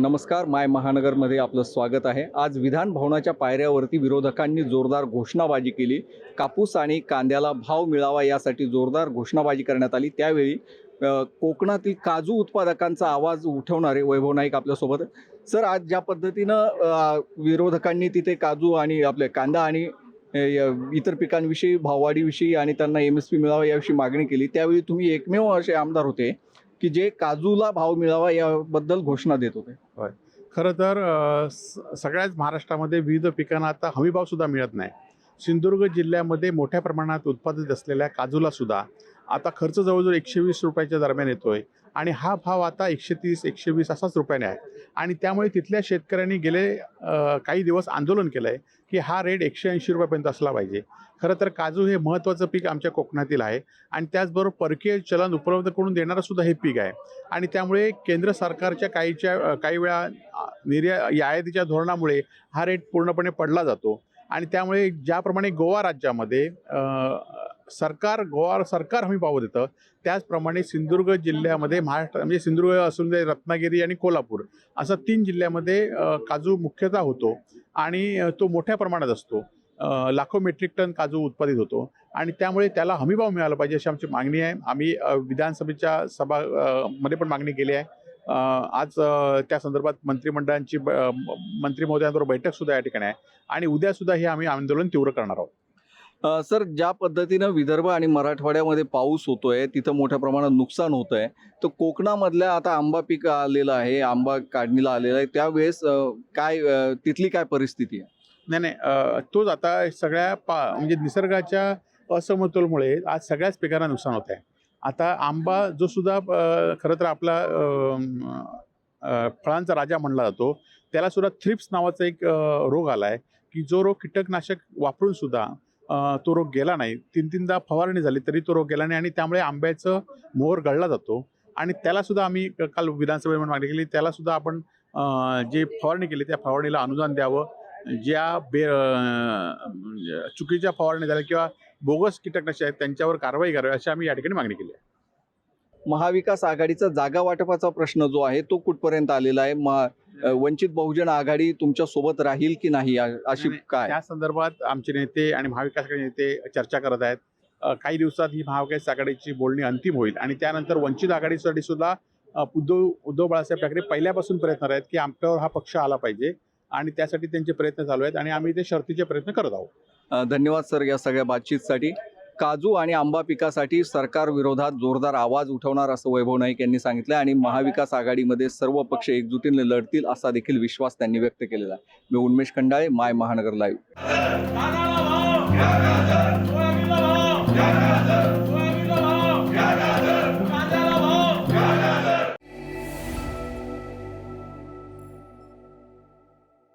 नमस्कार. माय महानगरमध्ये आपलं स्वागत आहे. आज विधान भवनाच्या पायऱ्यावरती विरोधकांनी जोरदार घोषणाबाजी केली. कापूस आणि कांद्याला भाव मिळावा यासाठी जोरदार घोषणाबाजी करण्यात आली. त्यावेळी कोकणातील काजू उत्पादकांचा आवाज उठवणारे वैभव नाईक आपल्यासोबत. सर आज ज्या पद्धतीनं विरोधकांनी तिथे काजू आणि आपले कांदा आणि इतर पिकांविषयी भाववाढीविषयी आणि त्यांना एम एस पी मिळावा याविषयी मागणी केली. त्यावेळी तुम्ही एकमेव असे आमदार होते की जे काजूला भाव मिळावा याबद्दल घोषणा देत होते. खरं तर स- सगळ्याच महाराष्ट्रामध्ये विविध पिकांना आता हमीभाव सुद्धा मिळत नाही. सिंधुदुर्ग जिल्ह्यामध्ये मोठ्या प्रमाणात उत्पादित असलेल्या काजूला सुद्धा आता खर्च जवळजवळ एकशे वीस रुपयाच्या दरम्यान येतोय. आणि हा भाव आता एकशे तीस एकशे वीस असाच रुपयाने आहे. आणि त्यामुळे तिथल्या शेतकऱ्यांनी गेले काही दिवस आंदोलन केलं आहे की हा रेट एकशे ऐंशी रुपयापर्यंत असला पाहिजे. खरं तर काजू हे महत्त्वाचं पीक आमच्या कोकणातील आहे आणि त्याचबरोबर परकीय चलन उपलब्ध करून देणारं सुद्धा हे पीक आहे. आणि त्यामुळे केंद्र सरकारच्या काहीच्या काही वेळा निर्या आयातीच्या धोरणामुळे हा रेट पूर्णपणे पडला जातो. आणि त्यामुळे ज्याप्रमाणे गोवा राज्यामध्ये सरकार गोवार सरकार हमी पाव देतं. त्याचप्रमाणे सिंधुदुर्ग जिल्ह्यामध्ये महाराष्ट्र म्हणजे सिंधुदुर्ग असून दे रत्नागिरी आणि कोल्हापूर असा तीन जिल्ह्यामध्ये काजू मुख्यतः होतो आणि तो मोठ्या प्रमाणात असतो. लाखो मेट्रिक टन काजू उत्पादित होतो आणि त्यामुळे त्याला हमीभाव मिळाला पाहिजे अशी आमची मागणी आहे. आम्ही विधानसभेच्या सभा मध्ये पण मागणी केली आहे. आज त्या संदर्भात मंत्रिमंडळांची ब- मंत्री महोदयांबरोबर बैठकसुद्धा या ठिकाणी आहे आणि उद्यासुद्धा हे आम्ही आंदोलन तीव्र करणार आहोत. सर ज्या पद्धतीनं विदर्भ आणि मराठवाड्यामध्ये पाऊस होतोय तिथं मोठ्या प्रमाणात नुकसान होत आहे तर कोकणामधल्या आता आंबा पीक आलेलं आहे आंबा काढणीला आलेला आहे त्यावेळेस काय तिथली काय परिस्थिती आहे? नाही नाही तोच आता सगळ्या पा म्हणजे निसर्गाच्या असमतोलमुळे आज सगळ्याच पिकांना नुकसान होत आहे आता आंबा जो सुद्धा खरं तर आपला फळांचा राजा म्हणला जातो त्याला सुद्धा थ्रिप्स नावाचा एक रोग आला आहे की जो रोग कीटकनाशक वापरून सुद्धा तो रोग गेला नाही. तीन तीनदा फवारणी झाली तरी तो रोग गेला नाही आणि त्यामुळे आंब्याचं मोहर गळला जातो. आणि त्यालासुद्धा आम्ही काल विधानसभेमध्ये मागणी केली. त्यालासुद्धा आपण जे फवारणी केली त्या फवारणीला अनुदान द्यावं. ज्या बे म्हणजे चुकीच्या फवारणी झाल्या किंवा बोगस कीटकनाशक आहेत त्यांच्यावर कारवाई करावी अशी आम्ही या ठिकाणी मागणी केली आहे. महाविकास आघाडीचा जागा वाटपाचा प्रश्न जो आहे तो कुठपर्यंत आलेला आहे? म- वंचित बहुजन आघाडी तुमच्यासोबत राहील की नाही? अशी काय? त्या संदर्भात आमचे नेते आणि महाविकास आघाडी नेते चर्चा करत आहेत. काही दिवसात ही महाविकास आघाडीची बोलणी अंतिम होईल आणि त्यानंतर वंचित आघाडीसाठी सुद्धा उद्धव उद्धव बाळासाहेब ठाकरे पहिल्यापासून प्रयत्न आहेत की आमच्यावर हा पक्ष आला पाहिजे आणि त्यासाठी त्यांचे प्रयत्न चालू आहेत आणि आम्ही ते शर्तीचे प्रयत्न करत आहोत. धन्यवाद सर या सगळ्या बातचीतसाठी. काजू आणि आंबा पिकासाठी सरकार विरोधात जोरदार आवाज उठवणार असं वैभव नाईक यांनी सांगितलं आणि महाविकास आघाडीमध्ये सर्व पक्ष एकजुटीने लढतील असा देखील विश्वास त्यांनी व्यक्त केलेला आहे मी उन्मेष खंडाळे माय महानगर लाईव्ह